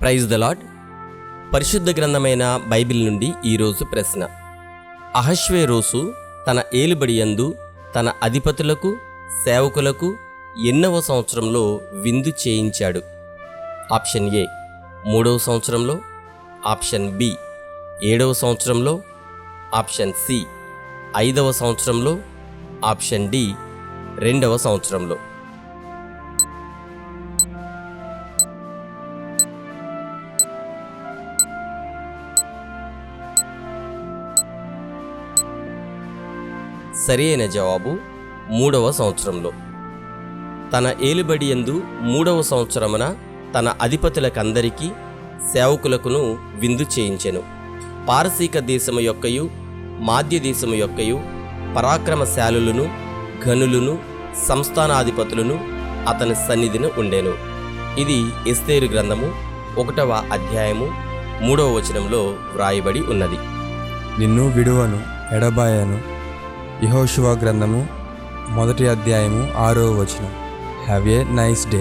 Praise the lord పరిశుద్ధ గ్రంథమైన Bible నుండి ఈరోజు ప్రశ్న. అహశ్వేరోసు తన ఏలుబడియందు తన అధిపతులకు సేవకులకు ఎన్నవ సంవత్సరంలో విందు చేయించాడు? ఆప్షన్ ఏ మూడవ సంవత్సరంలో. ఆప్షన్ బి ఏడవ సంవత్సరంలో. ఆప్షన్ సి ఐదవ సంవత్సరంలో. ఆప్షన్ డి రెండవ సంవత్సరంలో. సరైన జవాబు మూడవ సంవత్సరంలో. తన ఏలుబడి యందు మూడవ సంవత్సరమున తన అధిపతులకందరికీ సేవకులకును విందు చేయించెను. పారసీక దేశము యొక్కయు మాధ్య దేశము యొక్కయు పరాక్రమశాలులను ఘనులను సంస్థానాధిపతులను అతని సన్నిధిని ఉండెను. ఇది ఎస్తేరు గ్రంథము ఒకటవ అధ్యాయము మూడవ వచనంలో వ్రాయబడి ఉన్నది. నిన్ను విడువను ఎడబాయను యహోశివ గ్రంథము మొదటి అధ్యాయము ఆరో వచనం. Have a nice day